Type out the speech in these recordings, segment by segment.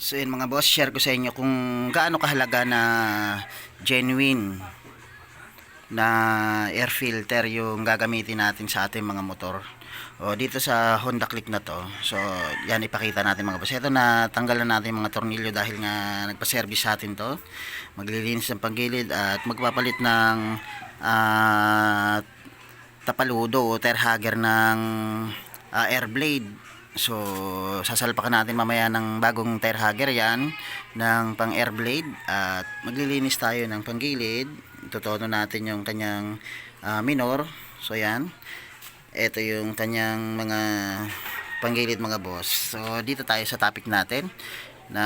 So yun mga boss, share ko sa inyo kung gaano kahalaga na genuine na air filter yung gagamitin natin sa ating mga motor. O dito sa Honda Click na to. So yan ipakita natin mga boss. Ito na tanggalan natin mga tornilyo dahil nga nagpa-service sa atin to. Maglilinis ng panggilid at magpapalit ng ah, tapaludo o terhager ng ah, air blade. So, sasalpakan natin mamaya ng bagong tire hugger yan ng pang air blade at maglilinis tayo ng panggilid. Tutono natin yung kanyang ah, minor. So, yan. Ito yung kanyang mga panggilid mga boss. So, dito tayo sa topic natin na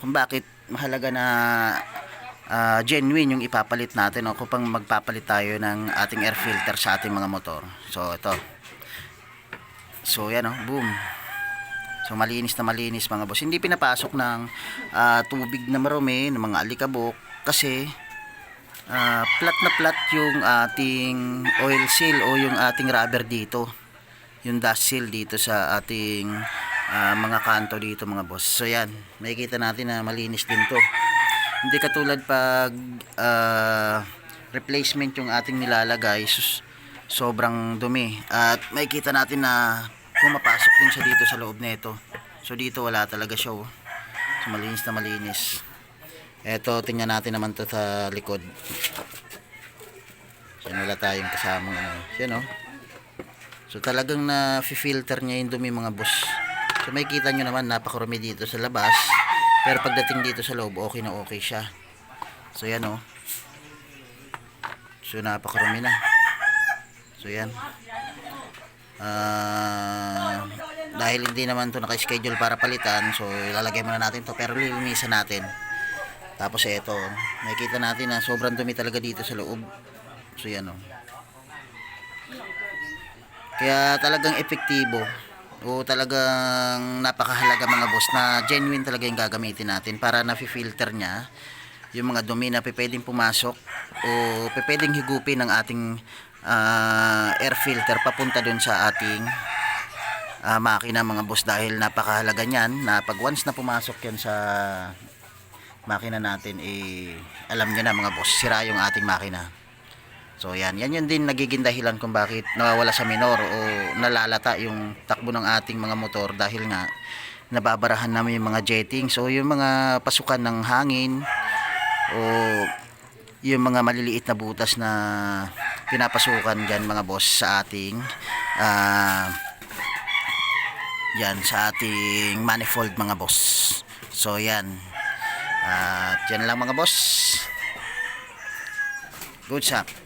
kung bakit mahalaga na ah, genuine yung ipapalit natin o kung pang magpapalit tayo ng ating air filter sa ating mga motor. So, ito. So yan oh, boom. So malinis na malinis mga boss. Hindi pinapasok ng ah, tubig na marumi, ng mga alikabok kasi ah, flat na flat yung ating oil seal o yung ating rubber dito. Yung dust seal dito sa ating ah, mga kanto dito mga boss. So yan, makikita natin na malinis din to. Hindi katulad pag ah, replacement yung ating nilalagay, sus, sobrang dumi. At makikita natin na pumapasok din siya dito sa loob nito. So dito wala talaga siya. Oh. So malinis na malinis. Eto, tingnan natin naman to sa likod. So wala tayong kasamang ano. Yan oh. So talagang na filter niya yung dumi mga boss. So makikita nyo naman napakarumi dito sa labas. Pero pagdating dito sa loob, okay na okay siya. So yan oh. So napakarumi na. So yan. Ah, dahil hindi naman to naka-schedule para palitan, so ilalagay muna natin to pero lilinisan natin. Tapos ito, makikita natin na sobrang dumi talaga dito sa loob. So yan oh. Kaya talagang epektibo o talagang napakahalaga mga boss na genuine talaga yung gagamitin natin para na-filter niya yung mga dumi na pwedeng pumasok o pwedeng higupin ng ating ah, air filter papunta dun sa ating ah, makina mga boss dahil napakahalaga niyan na pag once na pumasok yan sa makina natin eh alam niyo na mga boss sira yung ating makina. So yan. Yan yun din nagiging dahilan kung bakit nawawala sa minor o nalalata yung takbo ng ating mga motor dahil nga nababarahan namin yung mga jetting. So yung mga pasukan ng hangin o yung mga maliliit na butas na pinapasukan dyan mga boss sa ating ah yan sa ating manifold mga boss. So yan. At yan lang mga boss. Good shot